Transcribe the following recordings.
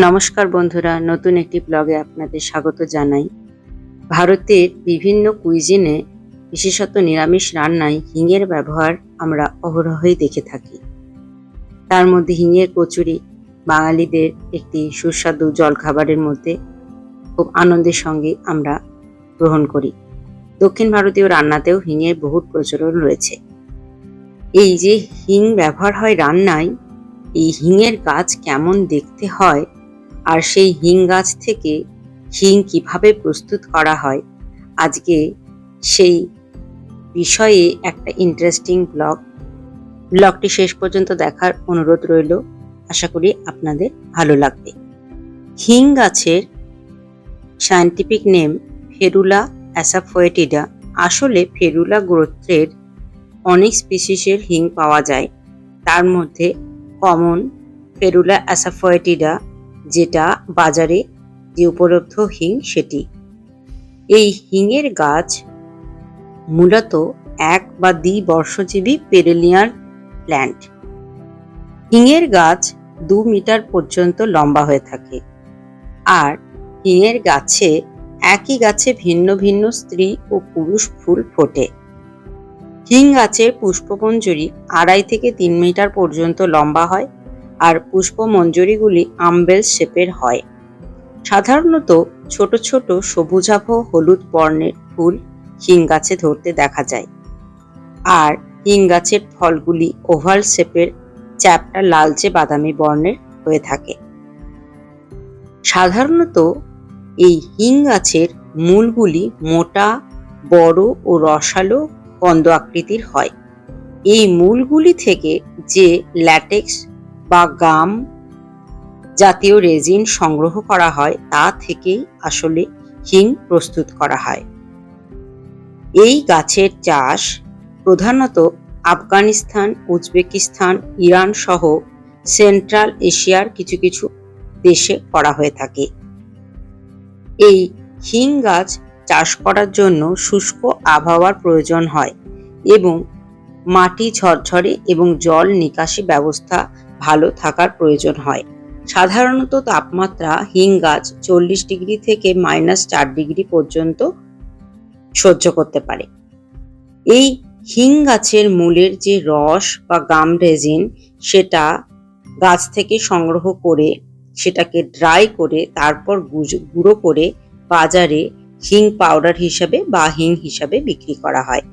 নমস্কার বন্ধুরা, নতুন একটি ব্লগে আপনাদের স্বাগত জানাই। ভারতের বিভিন্ন কুইজিনে বিশেষত নিরামিষ রান্নায় হিঙের ব্যবহার আমরা অহরহই দেখে থাকি। তার মধ্যে হিঙের কচুরি বাঙালিদের একটি সুস্বাদু জলখাবারের মধ্যে খুব আনন্দের সঙ্গে আমরা গ্রহণ করি। দক্ষিণ ভারতীয় রান্নাতেও হিঙের বহুত প্রচলন রয়েছে। এই যে হিং ব্যবহার হয় রান্নায়, এই হিঙের গাছ কেমন দেখতে হয় আর সেই হিং গাছ থেকে হিং কীভাবে প্রস্তুত করা হয়, আজকে সেই বিষয়ে একটা ইন্টারেস্টিং ব্লগ ব্লগটি শেষ পর্যন্ত দেখার অনুরোধ রইল। আশা করি আপনাদের ভালো লাগবে। হিং গাছের সায়েন্টিফিক নেম ফেরুলা অ্যাসাফোয়েটিডা। আসলে ফেরুলা গোত্রের অনেক স্পিসিসের হিং পাওয়া যায়। তার মধ্যে কমন ফেরুলা অ্যাসাফোয়েটিডা যেটা বাজারে যে উপলব্ধ হিং সেটি। এই হিঙের গাছ মূলত এক বা দ্বি বর্ষজীবী পেরেলিয়ার প্ল্যান্ট। হিঙের গাছ দু মিটার পর্যন্ত লম্বা হয়ে থাকে। আর হিঙের গাছে একই গাছে ভিন্ন ভিন্ন স্ত্রী ও পুরুষ ফুল ফোটে। হিং গাছের পুষ্পমঞ্জরি আড়াই থেকে তিন মিটার পর্যন্ত লম্বা হয় আর পুষ্পমঞ্জরিগুলি আম্বেল শেপের হয়। সাধারণত ছোট ছোট সবুজাভ হলুদ বর্ণের ফুল হিং গাছে ধরতে দেখা যায়। আর হিং গাছের ফলগুলি ওভাল শেপের চ্যাপটা লালচে বাদামি বর্ণের হয়ে থাকে। সাধারণত এই হিং গাছের মূলগুলি মোটা, বড় ও রসালো কন্দ আকৃতির হয়। এই মূলগুলি থেকে যে ল্যাটেক্স বা গাম জাতীয় রেজিন সংগ্রহ করা হয়, তা থেকেই আসলে হিং প্রস্তুত করা হয়। এই গাছের চাষ প্রধানত আফগানিস্তান, উজবেকিস্তান, ইরান সহ সেন্ট্রাল এশিয়ার কিছু কিছু দেশে করা হয়ে থাকে। এই হিং গাছ চাষ করার জন্য শুষ্ক আবহাওয়ার প্রয়োজন হয় এবং মাটি ঝরঝরে এবং জল নিকাশি ব্যবস্থা ভালো থাকার প্রয়োজন হয়। সাধারণত তাপমাত্রা হিং গাছ চল্লিশ ডিগ্রি থেকে মাইনাস চার ডিগ্রি পর্যন্ত সহ্য করতে পারে। এই হিং গাছের মূলের যে রস বা গাম রেজিন, সেটা গাছ থেকে সংগ্রহ করে, সেটাকে ড্রাই করে, তারপর গুঁড়ো করে বাজারে হিং পাউডার হিসাবে বা হিং হিসাবে বিক্রি করা হয়।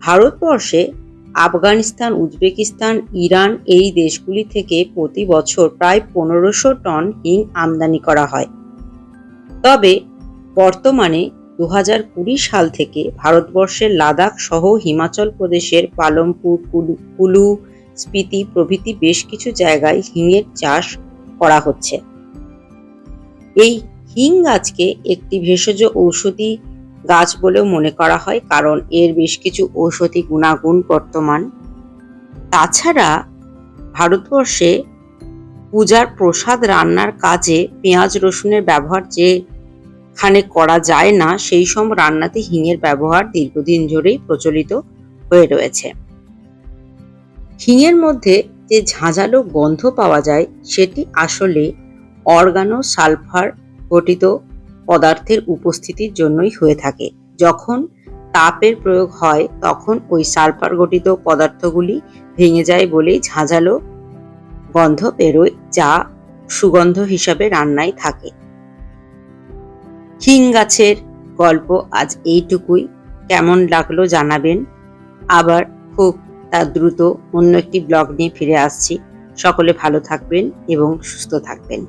ভারতবর্ষে আফগানিস্তান, উজবেকিস্তান, ইরান এই দেশগুলি থেকে প্রতি বছর প্রায় পনেরোশো টন হিং আমদানি করা হয়। তবে বর্তমানে দু সাল থেকে ভারতবর্ষের লাদাখ সহ হিমাচল প্রদেশের পালমপুর, কুলু স্পিতি প্রভৃতি বেশ কিছু জায়গায় হিঙের চাষ করা হচ্ছে। এই হিং গাছকে একটি ভেষজ ঔষধি গাছ বলেও মনে করা হয়, কারণ এর বেশ কিছু ঔষধি গুণাগুণ বর্তমান। তাছাড়া ভারতবর্ষে পূজার প্রসাদ রান্নার কাজে পেঁয়াজ রসুনের ব্যবহার যেখানে করা যায় না, সেই সব রান্নাতে হিঙের ব্যবহার দীর্ঘদিন ধরেই প্রচলিত হয়ে রয়েছে। হিঙের মধ্যে যে ঝাঁঝালো গন্ধ পাওয়া যায়, সেটি আসলে অর্গানো সালফার গঠিত পদার্থের উপস্থিতির জন্যই হয়ে থাকে। যখন তাপের প্রয়োগ হয়, তখন ওই সালফার গঠিত পদার্থগুলি ভেঙে যায় বলেই ঝাঁঝালো গন্ধ বেরোয়, যা সুগন্ধ হিসাবে রান্নায় থাকে। হিং গাছের গল্প আজ এইটুকুই। কেমন লাগল জানাবেন। আবার খুব তার দ্রুত অন্য একটি ব্লগ নিয়ে ফিরে আসছি। সকলে ভালো থাকবেন এবং সুস্থ থাকবেন।